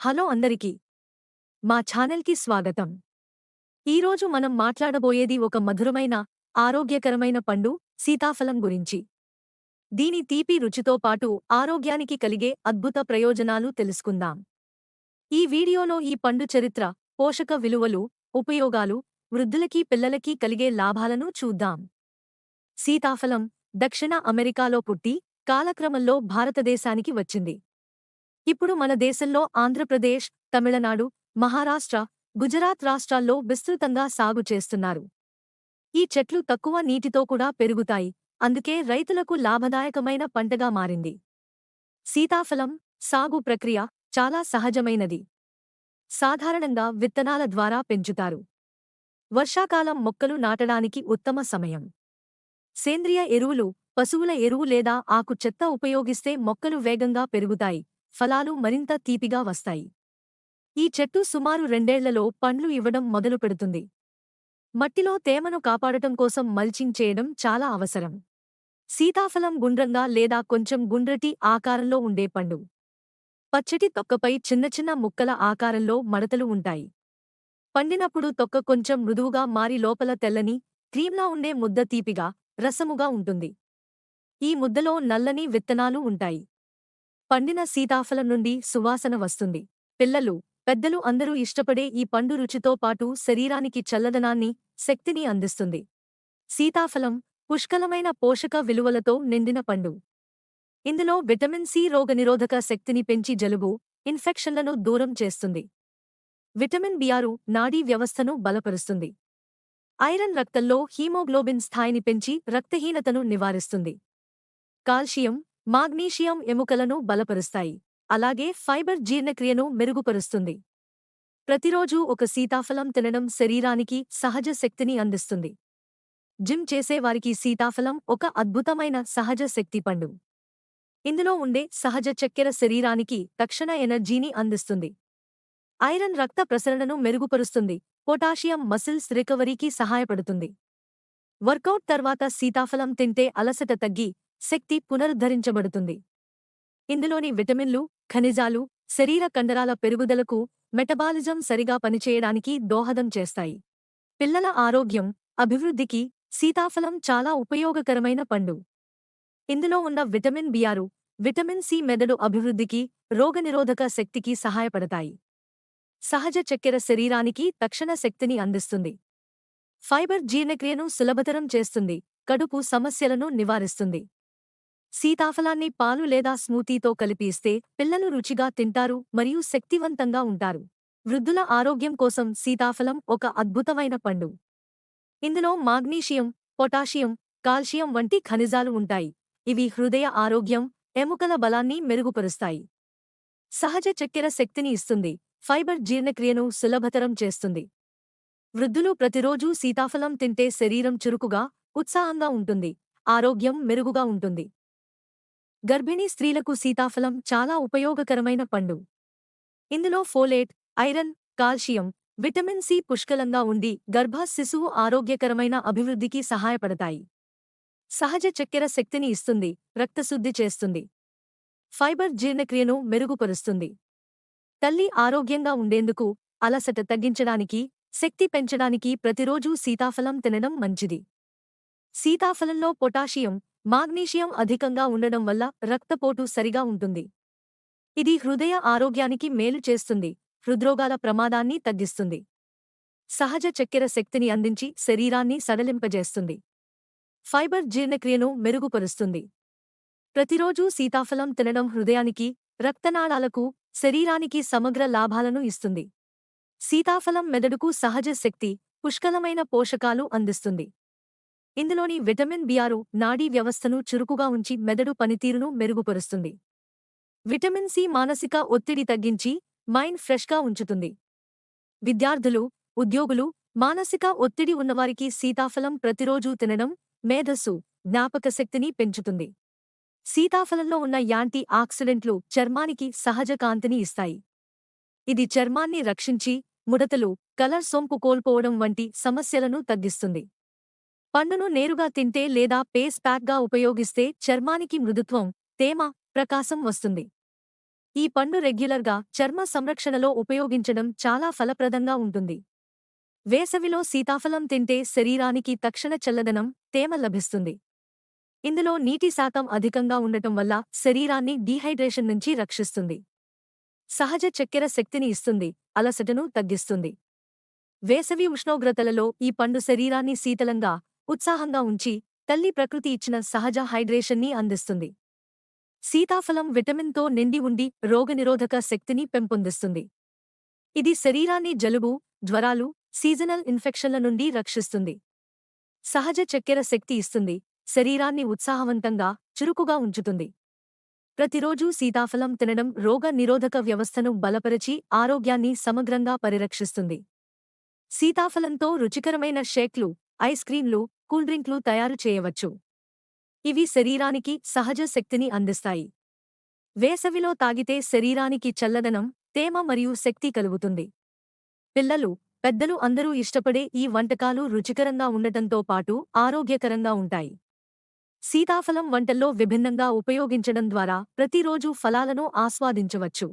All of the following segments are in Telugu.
హలో అందరికీ. మా ఛానల్కి స్వాగతం. ఈరోజు మనం మాట్లాడబోయేది ఒక మధురమైన ఆరోగ్యకరమైన పండు సీతాఫలం గురించి. దీని తీపి రుచితో పాటు ఆరోగ్యానికి కలిగే అద్భుత ప్రయోజనాలు తెలుసుకుందాం. ఈ వీడియోలో ఈ పండు చరిత్ర పోషక విలువలు ఉపయోగాలు వృద్ధులకి పిల్లలకి కలిగే లాభాలను చూద్దాం. సీతాఫలం దక్షిణ అమెరికాలో పుట్టి కాలక్రమంలో భారతదేశానికి వచ్చింది. ఇప్పుడు మన దేశంలో ఆంధ్రప్రదేశ్ తమిళనాడు మహారాష్ట్ర గుజరాత్ రాష్ట్రాల్లో విస్తృతంగా సాగు చేస్తున్నారు. ఈ చెట్లు తక్కువ నీటితో కూడా పెరుగుతాయి. అందుకే రైతులకు లాభదాయకమైన పంటగా మారింది. సీతాఫలం సాగు ప్రక్రియ చాలా సహజమైనది. సాధారణంగా విత్తనాల ద్వారా పెంచుతారు. వర్షాకాలం మొక్కలు నాటడానికి ఉత్తమ సమయం. సేంద్రియ ఎరువులు పశువుల ఎరువు లేదా ఆకు చెత్త ఉపయోగిస్తే మొక్కలు వేగంగా పెరుగుతాయి. ఫలాలు మరింత తీపిగా వస్తాయి. ఈ చెట్టు సుమారు రెండేళ్ళలో పండ్లు ఇవ్వడం మొదలుపెడుతుంది మట్టిలో తేమను కాపాడటం కోసం మల్చింగ్ చేయడం చాలా అవసరం. సీతాఫలం గుండ్రంగా లేదా కొంచెం గుండ్రటి ఆకారంలో ఉండే పండు. పచ్చటి తొక్కపై చిన్న చిన్న ముక్కల ఆకారంలో మడతలు ఉంటాయి. పండినప్పుడు తొక్క కొంచెం మృదువుగా మారి లోపల తెల్లని క్రీమ్లా ఉండే ముద్ద తీపిగా రసముగా ఉంటుంది. ఈ ముద్దలో నల్లని విత్తనాలు ఉంటాయి. పండిన సీతాఫలం నుండి సువాసన వస్తుంది. పిల్లలు పెద్దలు అందరూ ఇష్టపడే ఈ పండు రుచితో పాటు శరీరానికి చల్లదనాన్ని శక్తిని అందిస్తుంది. సీతాఫలం పుష్కలమైన పోషక విలువలతో నిండిన పండు. ఇందులో విటమిన్ సి రోగనిరోధక శక్తిని పెంచి జలుబు ఇన్ఫెక్షన్లను దూరం చేస్తుంది. విటమిన్ బిఆరు నాడీ వ్యవస్థను బలపరుస్తుంది. ఐరన్ రక్తంలో హీమోగ్లోబిన్ స్థాయిని పెంచి రక్తహీనతను నివారిస్తుంది. కాల్షియం మాగ్నీషియం ఎముకలను బలపరుస్తాయి. అలాగే ఫైబర్ జీర్ణక్రియను మెరుగుపరుస్తుంది. ప్రతిరోజూ ఒక సీతాఫలం తినడం శరీరానికి సహజ శక్తిని అందిస్తుంది. జిమ్ చేసేవారికి సీతాఫలం ఒక అద్భుతమైన సహజ శక్తి పండు. ఇందులో ఉండే సహజ చక్కెర శరీరానికి తక్షణ ఎనర్జీని అందిస్తుంది. ఐరన్ రక్త ప్రసరణను మెరుగుపరుస్తుంది. పొటాషియం మసిల్స్ రికవరీకి సహాయపడుతుంది. వర్కౌట్ తర్వాత సీతాఫలం తింటే అలసట తగ్గి శక్తి పునరుద్ధరించబడుతుంది. ఇందులోని విటమిన్లు ఖనిజాలు శరీర కండరాల పెరుగుదలకు మెటబాలిజం సరిగా పనిచేయడానికి దోహదం చేస్తాయి. పిల్లల ఆరోగ్యం అభివృద్ధికి సీతాఫలం చాలా ఉపయోగకరమైన పండు. ఇందులో ఉన్న విటమిన్ బిఆరు విటమిన్ సి మెదడు అభివృద్ధికి రోగనిరోధక శక్తికి సహాయపడతాయి. సహజ చక్కెర శరీరానికి తక్షణ శక్తిని అందిస్తుంది. ఫైబర్ జీర్ణక్రియను సులభతరం చేస్తుంది కడుపు సమస్యలను నివారిస్తుంది. సీతాఫలాన్ని పాలు లేదా స్మూతీతో కలిపి ఇస్తే పిల్లలు రుచిగా తింటారు మరియు శక్తివంతంగా ఉంటారు. వృద్ధుల ఆరోగ్యం కోసం సీతాఫలం ఒక అద్భుతమైన పండు. ఇందులో మాగ్నీషియం పొటాషియం కాల్షియం వంటి ఖనిజాలు ఉంటాయి. ఇవి హృదయ ఆరోగ్యం ఎముకల బలాన్ని మెరుగుపరుస్తాయి. సహజ చక్కెర శక్తిని ఇస్తుంది. ఫైబర్ జీర్ణక్రియను సులభతరం చేస్తుంది. వృద్ధులు ప్రతిరోజూ సీతాఫలం తింటే శరీరం చురుకుగా ఉత్సాహంగా ఉంటుంది. ఆరోగ్యం మెరుగుగా ఉంటుంది. గర్భిణీ స్త్రీలకు సీతాఫలం చాలా ఉపయోగకరమైన పండు. ఇందులో folate iron calcium vitamin C పుష్కలంగా ఉండి గర్భ శిశువు ఆరోగ్యకరమైన అభివృద్ధికి సహాయపడతాయి. సహజ చక్కెర శక్తిని ఇస్తుంది రక్తశుద్ధి చేస్తుంది. ఫైబర్ జీర్ణక్రియను మెరుగుపరుస్తుంది. తల్లి ఆరోగ్యంగా ఉండేందుకు అలసట తగ్గించడానికి శక్తి పెంచడానికి ప్రతిరోజూ సీతాఫలం తినడం మంచిది. సీతాఫలంలో పొటాషియం మాగ్నీషియం అధికంగా ఉండడం వల్ల రక్తపోటు సరిగా ఉంటుంది. ఇది హృదయ ఆరోగ్యానికి మేలు చేస్తుంది హృద్రోగాల ప్రమాదాన్ని తగ్గిస్తుంది. సహజ చక్కెర శక్తిని అందించి శరీరాన్ని సడలింపజేస్తుంది. ఫైబర్ జీర్ణక్రియను మెరుగుపరుస్తుంది. ప్రతిరోజూ సీతాఫలం తినడం హృదయానికి రక్తనాళాలకు శరీరానికి సమగ్ర లాభాలను ఇస్తుంది. సీతాఫలం మెదడుకు సహజ శక్తి పుష్కలమైన పోషకాలు అందిస్తుంది. ఇందులోని విటమిన్ బిఆరు నాడీ వ్యవస్థను చురుకుగా ఉంచి మెదడు పనితీరును మెరుగుపరుస్తుంది. విటమిన్ సి మానసిక ఒత్తిడి తగ్గించి మైండ్ ఫ్రెష్గా ఉంచుతుంది. విద్యార్థులు ఉద్యోగులు మానసిక ఒత్తిడి ఉన్నవారికి సీతాఫలం ప్రతిరోజూ తినడం మేధస్సు జ్ఞాపక శక్తిని పెంచుతుంది. సీతాఫలంలో ఉన్న యాంటీ ఆక్సిడెంట్లు చర్మానికి సహజ కాంతిని ఇస్తాయి. ఇది చర్మాన్ని రక్షించి ముడతలు కలర్ సొంపు కోల్పోవడం వంటి సమస్యలను తగ్గిస్తుంది. పండును నేరుగా తింటే లేదా పేస్ ప్యాక్గా ఉపయోగిస్తే చర్మానికి మృదుత్వం తేమ ప్రకాశం వస్తుంది. ఈ పండు రెగ్యులర్గా చర్మ సంరక్షణలో ఉపయోగించడం చాలా ఫలప్రదంగా ఉంటుంది. వేసవిలో సీతాఫలం తింటే శరీరానికి తక్షణ చల్లదనం తేమ లభిస్తుంది. ఇందులో నీటి శాతం అధికంగా ఉండటం వల్ల శరీరాన్ని డీహైడ్రేషన్ నుంచి రక్షిస్తుంది. సహజ చక్కెర శక్తిని ఇస్తుంది అలసటను తగ్గిస్తుంది. వేసవి ఉష్ణోగ్రతలలో ఈ పండు శరీరాన్ని శీతలంగా ఉత్సాహంగా ఉంచి తల్లి ప్రకృతి ఇచ్చిన సహజ హైడ్రేషన్ని అందిస్తుంది. సీతాఫలం విటమిన్తో నిండి ఉండి రోగనిరోధక శక్తిని పెంపొందిస్తుంది. ఇది శరీరాన్ని జలుబు జ్వరాలు సీజనల్ ఇన్ఫెక్షన్ల నుండి రక్షిస్తుంది. సహజ చక్కెర శక్తి ఇస్తుంది శరీరాన్ని ఉత్సాహవంతంగా చురుకుగా ఉంచుతుంది. ప్రతిరోజూ సీతాఫలం తినడం రోగ నిరోధక వ్యవస్థను బలపరిచి ఆరోగ్యాన్ని సమగ్రంగా పరిరక్షిస్తుంది. సీతాఫలంతో రుచికరమైన షేక్లు ఐస్ క్రీంలు కూల్ డ్రింక్లు తయారు చేయవచ్చు. ఇవి శరీరానికి సహజ శక్తిని అందిస్తాయి. వేసవిలో తాగితే శరీరానికి చల్లదనం తేమ మరియు శక్తి కలుగుతుంది. పిల్లలు పెద్దలు అందరూ ఇష్టపడే ఈ వంటకాలు రుచికరంగా ఉండటంతో పాటు ఆరోగ్యకరంగా ఉంటాయి. సీతాఫలం వంటల్లో విభిన్నంగా ఉపయోగించడం ద్వారా ప్రతిరోజూ ఫలాలను ఆస్వాదించవచ్చు.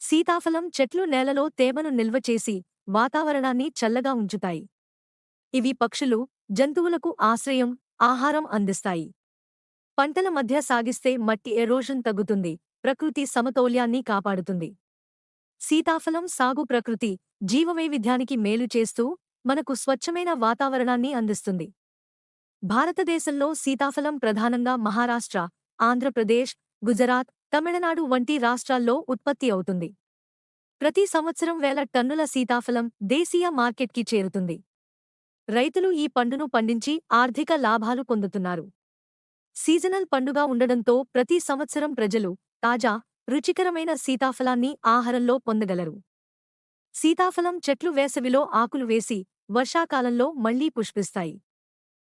సీతాఫలం చెట్లు నేలలో తేమను నిల్వ చేసి వాతావరణాన్ని చల్లగా ఉంచుతాయి. ఇవి పక్షులు జంతువులకు ఆశ్రయం ఆహారం అందిస్తాయి. పంటల మధ్య సాగిస్తే మట్టి ఎరోషన్ తగ్గుతుంది ప్రకృతి సమతౌల్యాన్ని కాపాడుతుంది. సీతాఫలం సాగు ప్రకృతి జీవవైవిధ్యానికి మేలు చేస్తూ మనకు స్వచ్ఛమైన వాతావరణాన్ని అందిస్తుంది. భారతదేశంలో సీతాఫలం ప్రధానంగా మహారాష్ట్ర ఆంధ్రప్రదేశ్ గుజరాత్ తమిళనాడు వంటి రాష్ట్రాల్లో ఉత్పత్తి అవుతుంది. ప్రతి సంవత్సరం వేల టన్నుల సీతాఫలం దేశీయ మార్కెట్కి చేరుతుంది. రైతులు ఈ పండును పండించి ఆర్థిక లాభాలు పొందుతున్నారు. సీజనల్ పండుగ ఉండడంతో ప్రతి సంవత్సరం ప్రజలు తాజా రుచికరమైన సీతాఫలాన్ని ఆహారంలో పొందగలరు. సీతాఫలం చెట్లు వేసవిలో ఆకులు వేసి వర్షాకాలంలో మళ్ళీ పుష్పిస్తాయి.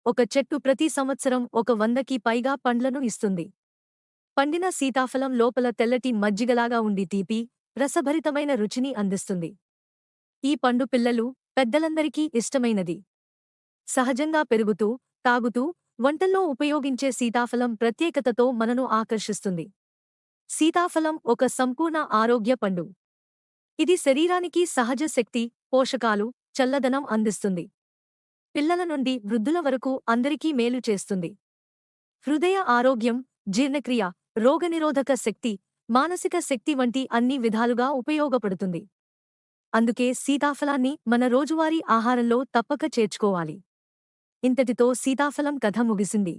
ఒక చెట్టు ప్రతి సంవత్సరం ఒక వందకి పైగా పండ్లను ఇస్తుంది. పండిన సీతాఫలం లోపల తెల్లటి మజ్జిగలాగా ఉండి తీపి రసభరితమైన రుచిని అందిస్తుంది. ఈ పండు పిల్లలు పెద్దలందరికీ ఇష్టమైనది. సహజంగా పెరుగుతూ తాగుతూ వంటల్లో ఉపయోగించే సీతాఫలం ప్రత్యేకతతో మనను ఆకర్షిస్తుంది. సీతాఫలం ఒక సంపూర్ణ ఆరోగ్య పండు. ఇది శరీరానికి సహజ శక్తి పోషకాలు చల్లదనం అందిస్తుంది. పిల్లల నుండి వృద్ధుల వరకు అందరికీ మేలు చేస్తుంది. హృదయ ఆరోగ్యం జీర్ణక్రియ రోగనిరోధక శక్తి మానసిక శక్తి వంటి అన్ని విధాలుగా ఉపయోగపడుతుంది. అందుకే సీతాఫలాన్ని మన రోజువారీ ఆహారంలో తప్పక చేర్చుకోవాలి. ఇంతటితో సీతాఫలం కథ ముగిసింది.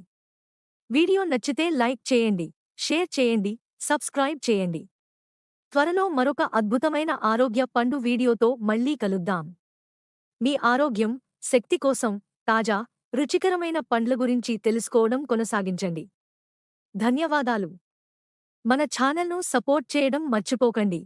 వీడియో నచ్చితే లైక్ చేయండి షేర్ చేయండి సబ్స్క్రైబ్ చేయండి. త్వరలో మరొక అద్భుతమైన ఆరోగ్య పండు వీడియోతో మళ్ళీ కలుద్దాం. మీ ఆరోగ్యం శక్తి కోసం తాజా రుచికరమైన పండ్ల గురించి తెలుసుకోవడం కొనసాగించండి. ధన్యవాదాలు. మన ఛానల్ను సపోర్ట్ చేయడం మర్చిపోకండి.